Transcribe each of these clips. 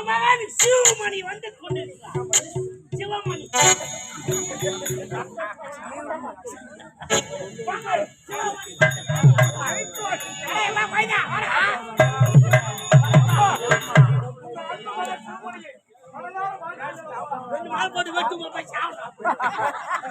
உன் மகன் சிவமணி வந்து கொண்டிருக்கிறார் சிவமணி ரெண்டு போட்டு வெட்டு போய் சாப்பிடு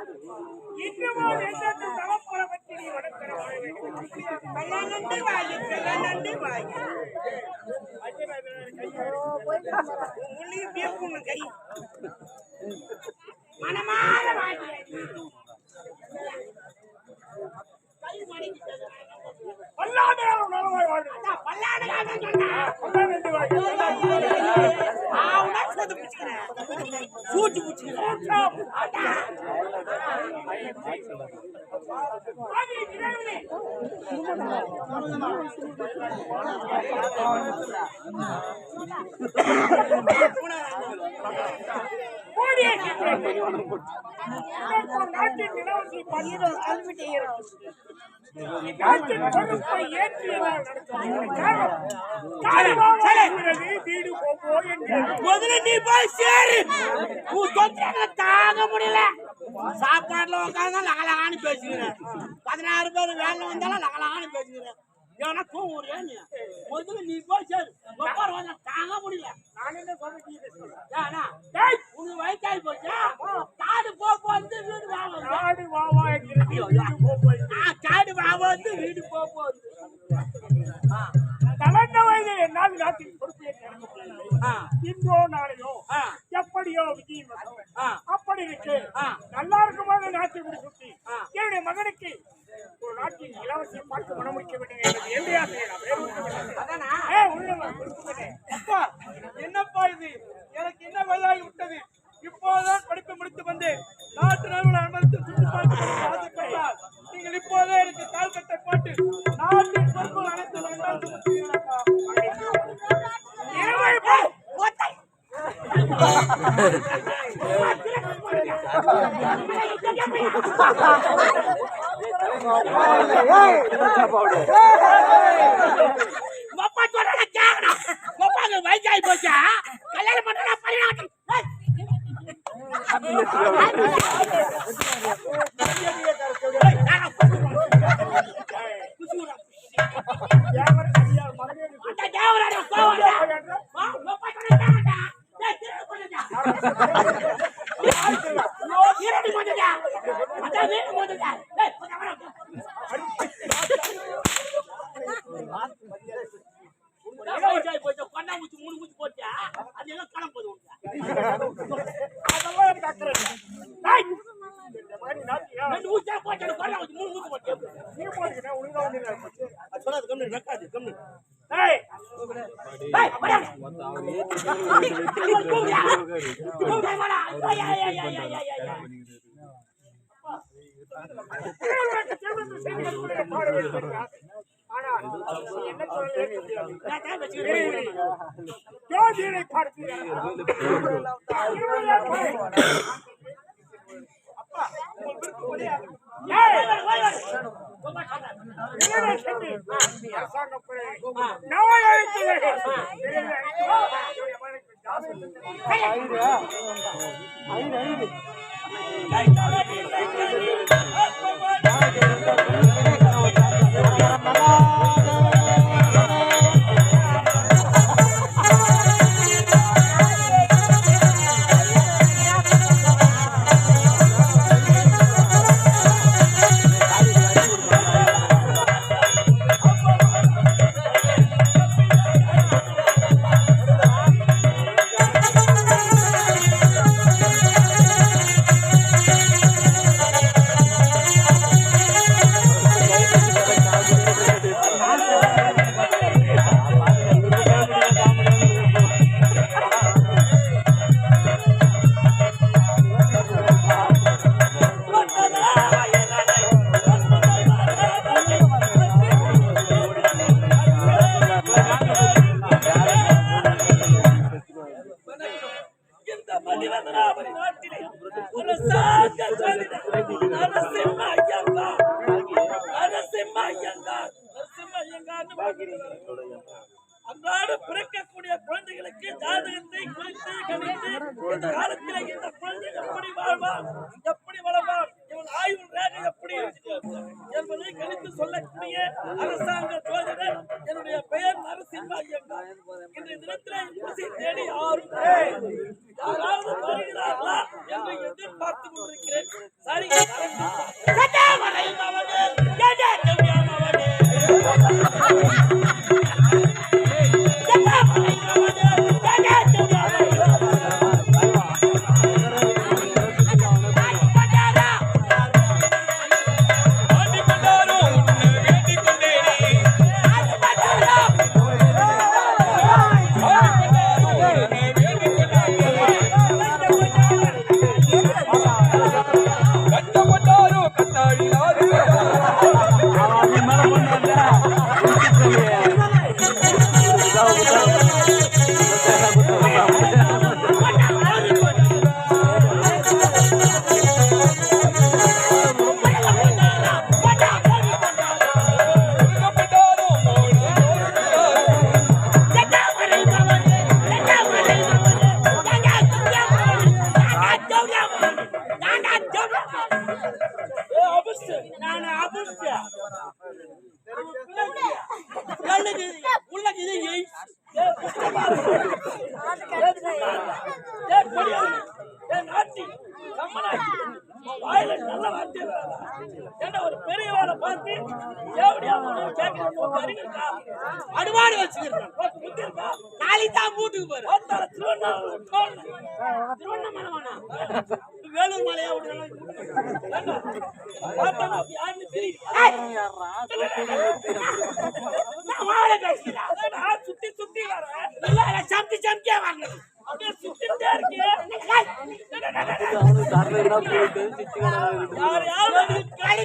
இன்னமும் நெஞ்சத்து தவப்புறவத்தை நீ வளர்க்கிற கல்லானண்டு வாயு கல்லானண்டு வாயு உள்ளியும் பேப்புன்னு கை மனமான வாயு கை மடிக்கிட்டது. பல்லாண்டு நலமாய் வாழு. பல்லாண்டு சொன்னா. சூத்து பிடிச்சுக்கிறேன். சூட்டு நாட்டின் பொறுப்பை நடத்தும் முதல்ல நீ போய் சேரு. உன் தொந்தரவை தாங்க முடியல. சாப்பாடுல உட்காந்து லகலகான்னு பேசுகிறேன் பதினாறு பேர் வேலை வந்தாலும் லகலகான்னு பேசுகிறேன் ஏன்னா தூங்குறியா நீ. முதல்ல நீ போய் சேரு. வந்து தாங்க முடியல. ஏன்னா உனக்கு வயசாகி போச்சா? காடு போ வந்து வீடு வாங்க காடு வாவா காடு வாவா வந்து வீடு போ போகுது வயது பொறுப்பேற்று இன்றோ நாளையோ எப்படியோ விஜயம். அப்படி இருக்கு. நல்லா இருக்கும்போது நாட்டை விட்டு சுத்தி என்னுடைய மகனுக்கு ஒரு நாட்டின் இலவசியம் பார்த்து மனமுடிக்க வேண்டும் என்பது என்னுடைய Hey! ரெண்டு ஊசியா போட்டு எனக்கு கொண்டா ஊசி, மூணு ஊசி போட்டியா? நீ போட்டுக்கிட்டே ஒழுங்கா ஒண்ணு அது சொல்லாது, கம்முனு, வைக்காது, கம்முனு. டேய், ஏய், வாடா. இவன் கூவுறியா? கூவுறியா, வாடா. ஐயா, ஐயா, ஐயா, ஐயா, ஐயா, ஐயா. தேவனுக்கு செல்வத்தை செய்து கொடுக்க பாட வேண்டும் என்ற ஆசை. ஆனால் நீ என்ன சொல்ல ஏற்க முடியாது. நான் தான் வச்சுக்கிறேன். ஜோதியரை பார்த்தீர்கள் அப்பா உங்கள் விருப்பப்படி ஏய், ஓய், ஓய், ஓய். ரொம்ப சொன்னேன். இளைஞரை சென்று அன்றாட பிறக்கக்கூடிய குழந்தைகளுக்கு ஜாதகத்தை குறித்து கணித்து இந்த காலத்தில் இந்த குழந்தை எப்படி வாழ்வார். ஏ, கொடியவனே. ஏ, நாட்டி. கம்மனாட்டி. உன் வாயில நல்ல வார்த்தை வராதா? ஏண்டா, ஒரு பெரியவனை பார்த்து எப்படியா? அடிமாடு வச்சுக்கிறேன் இருக்கா? நாளைக்கு தான் வீட்டுக்கு போறேன். திருவண்ணாமலை. திருவண்ணாமலை வேணாம். வேலூர் மலையா சுத்தி சுத்தி வரேன். சம்தி சம்தியா சுத்திட்டே இருக்கீங்க. யார் யாரும் களி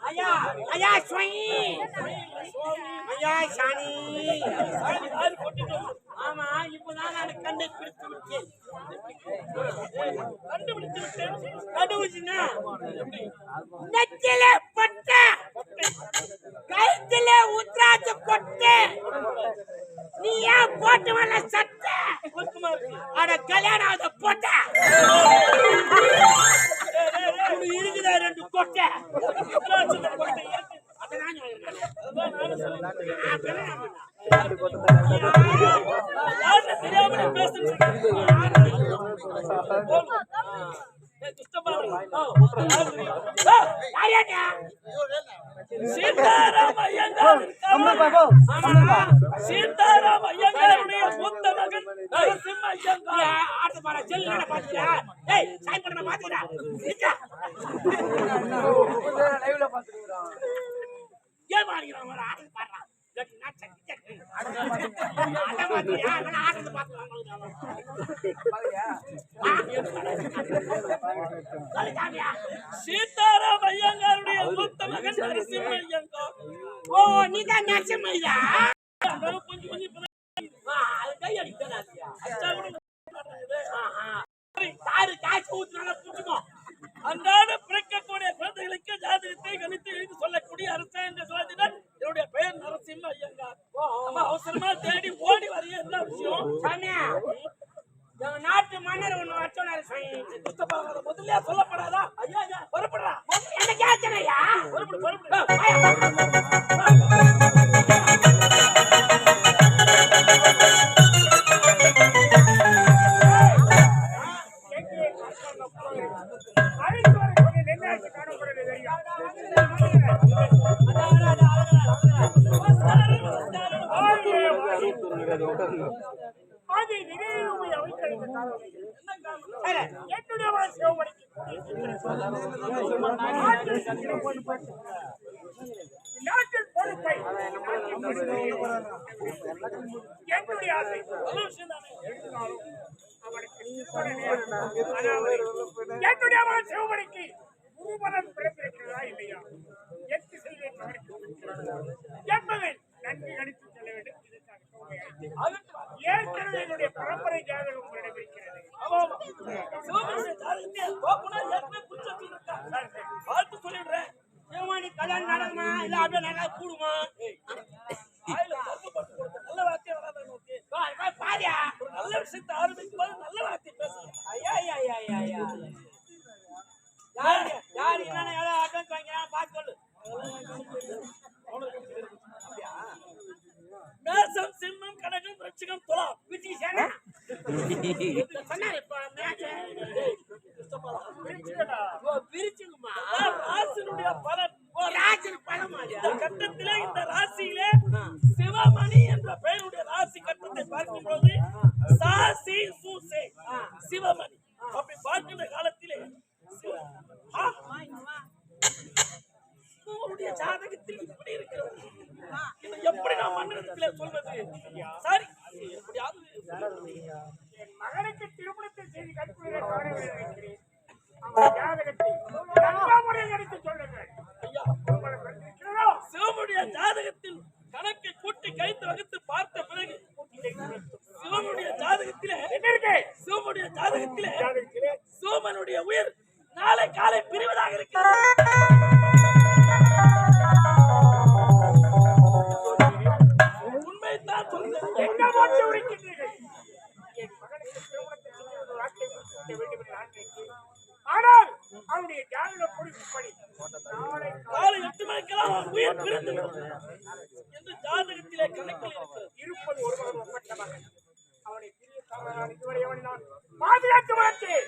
ஐயா ஐயா சுவாமி ஐயா சாணி ஆமா இப்பதான் நான் கண்டுபிடிச்சு விட்டேன். கண்டுபிடிச்சு விட்டேன். கண்டுபிடிச்சுன்னா நெத்தில பட்ட கொட்டு நீ ஏன் போட்டு வரல சட்டை? அட கல்யாணம் போட்ட. உனக்கு இருக்குதா ரெண்டு கொட்டை உத்ராட்ச கொட்டை ஐயங்கார் ஐயங்காருடைய மூத்த மகன் நரசிம்ம ஐயங்கார். ஆட்டு பாத்தியா? ஏய், சாய் பண்ண ஏன் மாறிக்கிறான் ஆட்டு பாடுறான். இல்லாட்டி நான் சட்டி சட்டி. ஆட்ட பாத்தியா? நான் ஆட்டத்தை பார்த்து வாங்கலாம். சீதாராம் ஐயங்காருடைய மூத்த மகன் நரசிம்ம ஐயங்கார் ஓ நீதான் நரசிம்ம ஐயா கொஞ்சம் கொஞ்சம் இப்பதான் ஆ, அது கை அடிக்கிறாதியா அச்சா கூட தாரு காய்ச்சி ஊத்துனால புடிச்சுக்கோ நாட்டின் பொறுப்பை என்னுடைய ஆசை என்னுடைய மகன் சிவமணிக்கு குருபலன் பிறந்திருக்கிறதா இல்லையா எட்டு செய்தியை கவனித்து என்பதை நன்கு கணித்து செல்ல வேண்டும் ஏற்கனவே என்னுடைய பரம்பரை ஜாதகம் உங்களிடம் இருக்கிறது வாழ்த்து சொல்லிடுறேன். சிவமணி கல்யாணம் நடக்குமா? இல்ல அப்படியே கூடுமா? நல்ல விஷயத்தை ஆரம்பிச்சு போது நல்ல வார்த்தை பேசுங்க. ஐயா, ஐயா, ஐயா, ஜாதக நாளை காலை எட்டு மணிக்கெல்லாம் அவன் உயிர் பிரிந்து என்று ஜாதகத்திலே கணக்கில் இருக்கிறது. இருப்பது ஒரு மகன் ஒப்பற்ற மகன் அவனை பிரிய தவறான இதுவரை அவனை நான் பாதுகாத்து வளர்த்தேன்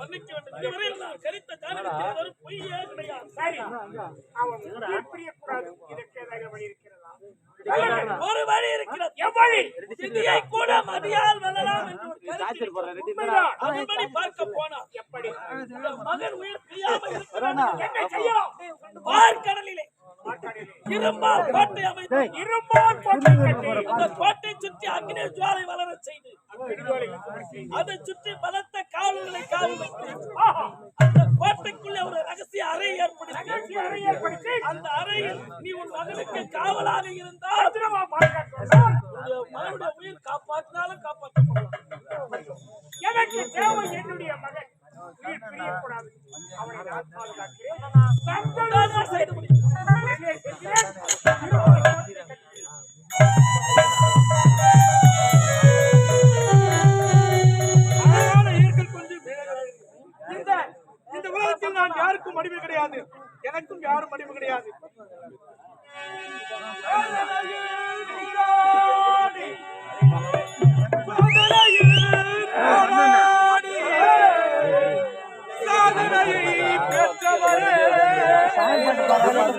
மன்னிக்க வேண்டும். இதுவரையில் நான் கணித்த ஜாதகத்தில் பொய்யே கிடையாது. சரி. அவன் உயிர் பிரியக்கூடாது. இதற்கு ஏதாவது வழி இருக்கிறதா ஒரு வழி இருக்கிறது. எவ்வழி விதியை கூட மதியால் வெல்லலாம் என்று ஒரு பார்க்க போனார் எப்படி? மகன் உயிர் பிரியாமல் என்ன செய்யலாம் பார்க்கடலிலே இரும்பால் கோட்டை அமைத்து இரும்பால் கோட்டை கட்டி அந்த கோட்டை சுற்றி அக்னி ஜுவாலை வளர செய்து. அதை சுற்றி பலத்த காவல்களை காவல் வைத்து. அந்த கோட்டைக்குள்ளே ஒரு ஏற்படுத்தி அந்த அறையில் நீ உன் மகனுக்கு காவலாக இருந்தால் பத்திரமா உன் மகனுடைய உயிர் காப்பாற்றினாலும் காப்பாற்றப்படலாம். எனக்கு தேவை என்னுடைய மகன்.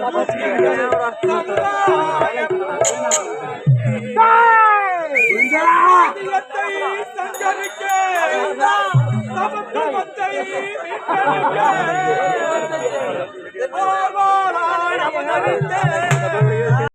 சமத்துவத்தை மீட்டெடுக்க